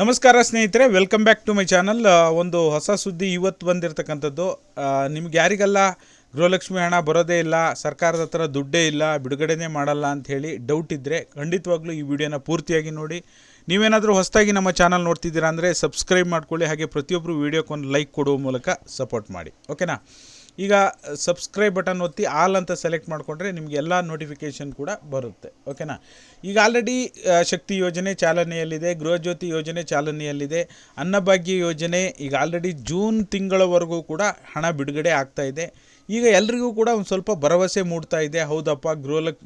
ನಮಸ್ಕಾರ ಸ್ನೇಹಿತರೆ welcome back to my channel ಒಂದು ಹೊಸ ಸುದ್ದಿ ಇವತ್ತು ಬಂದಿರತಕ್ಕಂಥದ್ದು. ನಿಮ್ಗೆ ಯಾರಿಗೆಲ್ಲ, ಗೃಹಲಕ್ಷ್ಮಿ ಹಣ ಬರೋದೇ ಇಲ್ಲ, ಸರ್ಕಾರದ ಹತ್ರ ದುಡ್ಡೇ ಇಲ್ಲ, ಬಿಡುಗಡೆನೇ ಮಾಡಲ್ಲ ಅಂತ ಹೇಳಿ ಡೌಟ್ ಇದ್ದರೆ ಖಂಡಿತವಾಗ್ಲೂ ಈ ವಿಡಿಯೋನ ಪೂರ್ತಿಯಾಗಿ ನೋಡಿ. ನೀವೇನಾದರೂ ಹೊಸದಾಗಿ ನಮ್ಮ ಚಾನಲ್ ನೋಡ್ತಿದ್ದೀರಾ ಅಂದರೆ ಸಬ್ಸ್ಕ್ರೈಬ್ ಮಾಡ್ಕೊಳ್ಳಿ, ಹಾಗೆ ಪ್ರತಿಯೊಬ್ಬರು ವೀಡಿಯೋಕ್ಕೊಂದು ಲೈಕ್ ಕೊಡುವ ಮೂಲಕ ಸಪೋರ್ಟ್ ಮಾಡಿ. ಓಕೆನಾ ಈಗ ಸಬ್ಸ್ಕ್ರೈಬ್ ಬಟನ್ ಒತ್ತಿ ಆಲ್ ಅಂತ ಸೆಲೆಕ್ಟ್ ಮಾಡಿಕೊಂಡ್ರೆ ನಿಮಗೆ ಎಲ್ಲ ನೋಟಿಫಿಕೇಷನ್ ಕೂಡ ಬರುತ್ತೆ ಓಕೆನಾ ಈಗ ಆಲ್ರೆಡಿ ಶಕ್ತಿ ಯೋಜನೆ ಚಾಲನೆಯಲ್ಲಿದೆ ಗೃಹಜ್ಯೋತಿ ಯೋಜನೆ ಚಾಲನೆಯಲ್ಲಿದೆ, ಅನ್ನಭಾಗ್ಯ ಯೋಜನೆ ಈಗ ಆಲ್ರೆಡಿ ಜೂನ್ ತಿಂಗಳವರೆಗೂ ಕೂಡ ಹಣ ಬಿಡುಗಡೆ ಆಗ್ತಾ ಇದೆ. ಈಗ ಎಲ್ರಿಗೂ ಕೂಡ ಒಂದು ಸ್ವಲ್ಪ ಭರವಸೆ ಮೂಡ್ತಾ ಇದೆ. ಹೌದಪ್ಪ ಗೃಹಲಕ್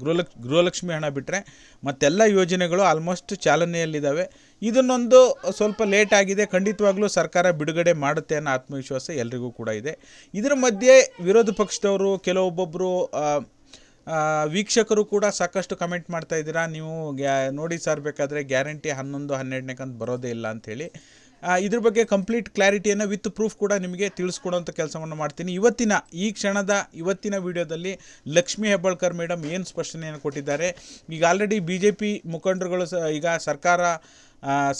ಗೃಹಲಕ್ ಗೃಹಲಕ್ಷ್ಮಿ ಹಣ ಬಿಟ್ಟರೆ ಮತ್ತೆಲ್ಲ ಯೋಜನೆಗಳು ಆಲ್ಮೋಸ್ಟ್ ಚಾಲನೆಯಲ್ಲಿದ್ದಾವೆ ಇದನ್ನೊಂದು ಸ್ವಲ್ಪ ಲೇಟ್ ಆಗಿದೆ. ಖಂಡಿತವಾಗ್ಲೂ ಸರ್ಕಾರ ಬಿಡುಗಡೆ ಮಾಡುತ್ತೆ ಅನ್ನೋ ಆತ್ಮವಿಶ್ವಾಸ ಎಲ್ರಿಗೂ ಕೂಡ ಇದೆ. ಇದರ ಮಧ್ಯೆ ವಿರೋಧ ಪಕ್ಷದವರು ಕೆಲವೊಬ್ಬೊಬ್ಬರು ವೀಕ್ಷಕರು ಕೂಡ ಸಾಕಷ್ಟು ಕಮೆಂಟ್ ಮಾಡ್ತಾ ಇದ್ದೀರಾ. ನೀವು ಗ್ಯಾ, ನೋಡಿ ಸರ್, ಬೇಕಾದರೆ ಗ್ಯಾರಂಟಿ ಹನ್ನೊಂದು, ಹನ್ನೆರಡನೇ ಕಂತು ಬರೋದೇ ಇಲ್ಲ ಅಂಥೇಳಿ ಇದ್ರ ಬಗ್ಗೆ ಕಂಪ್ಲೀಟ್ ಕ್ಲಾರಿಟಿಯನ್ನು ವಿತ್ ಪ್ರೂಫ್ ಕೂಡ ನಿಮಗೆ ತಿಳಿಸ್ಕೊಡೋಂಥ ಕೆಲಸವನ್ನು ಮಾಡ್ತೀನಿ. ಇವತ್ತಿನ, ಈ ಕ್ಷಣದ ಇವತ್ತಿನ ವಿಡಿಯೋದಲ್ಲಿ ಲಕ್ಷ್ಮೀ ಹೆಬ್ಬಾಳ್ಕರ್ ಮೇಡಮ್ ಏನು ಸ್ಪಷ್ಟನೆಯನ್ನು ಕೊಟ್ಟಿದ್ದಾರೆ? ಈಗ ಆಲ್ರೆಡಿ ಬಿ ಜೆ ಪಿ ಮುಖಂಡರುಗಳು ಈಗ ಸರ್ಕಾರ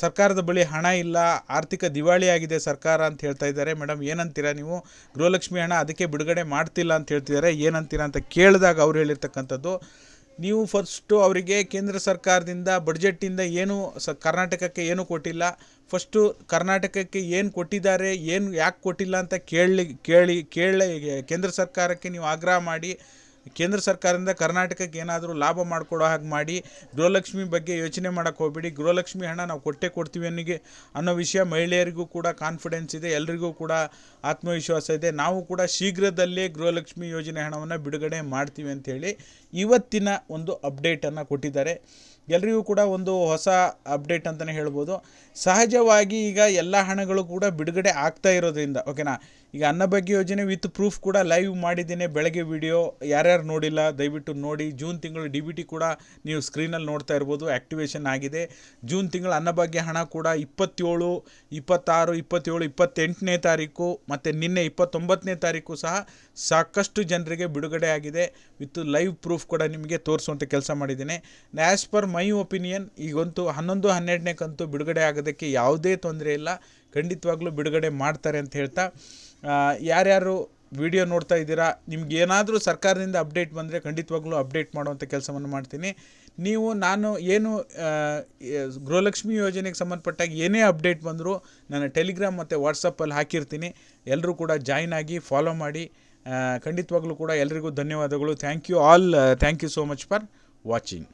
ಸರ್ಕಾರದ ಬಳಿ ಹಣ ಇಲ್ಲ, ಆರ್ಥಿಕ ದಿವಾಳಿ ಆಗಿದೆ ಸರ್ಕಾರ ಅಂತ ಹೇಳ್ತಾ ಇದ್ದಾರೆ. ಮೇಡಮ್ ಏನಂತೀರಾ ನೀವು? ಗೃಹಲಕ್ಷ್ಮಿ ಹಣ ಅದಕ್ಕೆ ಬಿಡುಗಡೆ ಮಾಡ್ತಿಲ್ಲ ಅಂತ ಹೇಳ್ತಿದ್ದಾರೆ. ಏನಂತೀರಾ ಅಂತ ಕೇಳಿದಾಗ ಅವ್ರು ಹೇಳಿರ್ತಕ್ಕಂಥದ್ದು ನೀವು ಫಸ್ಟು ಅವರಿಗೆ ಕೇಂದ್ರ ಸರ್ಕಾರದಿಂದ ಬಡ್ಜೆಟ್ಟಿಂದ ಏನು ಸ, ಕರ್ನಾಟಕಕ್ಕೆ ಏನು ಕೊಟ್ಟಿಲ್ಲ ಫಸ್ಟು ಕರ್ನಾಟಕಕ್ಕೆ ಏನು ಕೊಟ್ಟಿದ್ದಾರೆ, ಏನು ಯಾಕೆ ಕೊಟ್ಟಿಲ್ಲ ಅಂತ ಕೇಳಿ ಕೇಳಿ ಕೇಳಿ, ಕೇಂದ್ರ ಸರ್ಕಾರಕ್ಕೆ ನೀವು ಆಗ್ರಹ ಮಾಡಿ ಕೇಂದ್ರ ಸರ್ಕಾರದಿಂದ ಕರ್ನಾಟಕಕ್ಕೆ ಏನಾದರೂ ಲಾಭ ಮಾಡಿಕೊಡೋ ಹಾಗೆ ಮಾಡಿ ಗೃಹಲಕ್ಷ್ಮಿ ಬಗ್ಗೆ ಯೋಚನೆ ಮಾಡೋಕ್ಕೆ ಹೋಗ್ಬೇಡಿ. ಗೃಹಲಕ್ಷ್ಮಿ ಹಣ ನಾವು ಕೊಟ್ಟೇ ಕೊಡ್ತೀವಿ ಅನ್ನಿಗೆ ಅನ್ನೋ ವಿಷಯ ಮಹಿಳೆಯರಿಗೂ ಕೂಡ ಕಾನ್ಫಿಡೆನ್ಸ್ ಇದೆ, ಎಲ್ರಿಗೂ ಕೂಡ ಆತ್ಮವಿಶ್ವಾಸ ಇದೆ. ನಾವು ಕೂಡ ಶೀಘ್ರದಲ್ಲೇ ಗೃಹಲಕ್ಷ್ಮಿ ಯೋಜನೆ ಹಣವನ್ನು ಬಿಡುಗಡೆ ಮಾಡ್ತೀವಿ ಅಂತೇಳಿ ಇವತ್ತಿನ ಒಂದು ಅಪ್ಡೇಟನ್ನು ಕೊಟ್ಟಿದ್ದಾರೆ. ಎಲ್ರಿಗೂ ಕೂಡ ಒಂದು ಹೊಸ ಅಪ್ಡೇಟ್ ಅಂತಲೇ ಹೇಳ್ಬೋದು. ಸಹಜವಾಗಿ ಈಗ ಎಲ್ಲ ಹಣಗಳು ಕೂಡ ಬಿಡುಗಡೆ ಆಗ್ತಾ ಇರೋದ್ರಿಂದ ಓಕೆನಾ ಈಗ ಅನ್ನಭಾಗ್ಯ ಯೋಜನೆ ವಿತ್ ಪ್ರೂಫ್ ಕೂಡ ಲೈವ್ ಮಾಡಿದ್ದೀನಿ, ಬೆಳಗ್ಗೆ ವಿಡಿಯೋ ಯಾರ್ಯಾರು ನೋಡಿಲ್ಲ, ದಯವಿಟ್ಟು ನೋಡಿ. ಜೂನ್ ತಿಂಗಳು ಡಿ ಬಿ ಟಿ ಕೂಡ ನೀವು ಸ್ಕ್ರೀನಲ್ಲಿ ನೋಡ್ತಾ ಇರ್ಬೋದು ಆ್ಯಕ್ಟಿವೇಶನ್ ಆಗಿದೆ. ಜೂನ್ ತಿಂಗಳು ಅನ್ನಭಾಗ್ಯ ಹಣ ಕೂಡ ಇಪ್ಪತ್ತೇಳು, ಇಪ್ಪತ್ತಾರು, ಇಪ್ಪತ್ತೇಳು, ಇಪ್ಪತ್ತೆಂಟನೇ ತಾರೀಕು ಮತ್ತು ನಿನ್ನೆ ಇಪ್ಪತ್ತೊಂಬತ್ತನೇ ತಾರೀಕು ಸಹ ಸಾಕಷ್ಟು ಜನರಿಗೆ ಬಿಡುಗಡೆ ಆಗಿದೆ. ವಿತ್ ಲೈವ್ ಪ್ರೂಫ್ ಕೂಡ ನಿಮಗೆ ತೋರಿಸುವಂಥ ಕೆಲಸ ಮಾಡಿದ್ದೀನಿ. ಆ್ಯಸ್ ಪರ್ ಮೈ ಒಪಿನಿಯನ್ ಈಗಂತೂ ಹನ್ನೊಂದು, ಹನ್ನೆರಡನೇ ಕಂತು ಬಿಡುಗಡೆ ಆಗೋದಕ್ಕೆ ಯಾವುದೇ ತೊಂದರೆ ಇಲ್ಲ. ಖಂಡಿತವಾಗ್ಲೂ ಬಿಡುಗಡೆ ಮಾಡ್ತಾರೆ ಅಂತ ಹೇಳ್ತಾ. ಯಾರ್ಯಾರು ವಿಡಿಯೋ ನೋಡ್ತಾ ಇದ್ದೀರಾ, ನಿಮ್ಗೆ ಏನಾದರೂ ಸರ್ಕಾರದಿಂದ ಅಪ್ಡೇಟ್ ಬಂದರೆ ಖಂಡಿತವಾಗ್ಲೂ ಅಪ್ಡೇಟ್ ಮಾಡುವಂಥ ಕೆಲಸವನ್ನು ಮಾಡ್ತೀನಿ. ನೀವು, ನಾನು ಏನು ಗೃಹಲಕ್ಷ್ಮಿ ಯೋಜನೆಗೆ ಸಂಬಂಧಪಟ್ಟಾಗ ಏನೇ ಅಪ್ಡೇಟ್ ಬಂದರೂ ನನ್ನ ಟೆಲಿಗ್ರಾಮ್ ಮತ್ತು ವಾಟ್ಸಪ್ಪಲ್ಲಿ ಹಾಕಿರ್ತೀನಿ. ಎಲ್ಲರೂ ಕೂಡ ಜಾಯ್ನ್ ಆಗಿ ಫಾಲೋ ಮಾಡಿ. ಖಂಡಿತವಾಗ್ಲೂ ಕೂಡ ಎಲ್ರಿಗೂ ಧನ್ಯವಾದಗಳು. Thank you all, thank you so much for watching.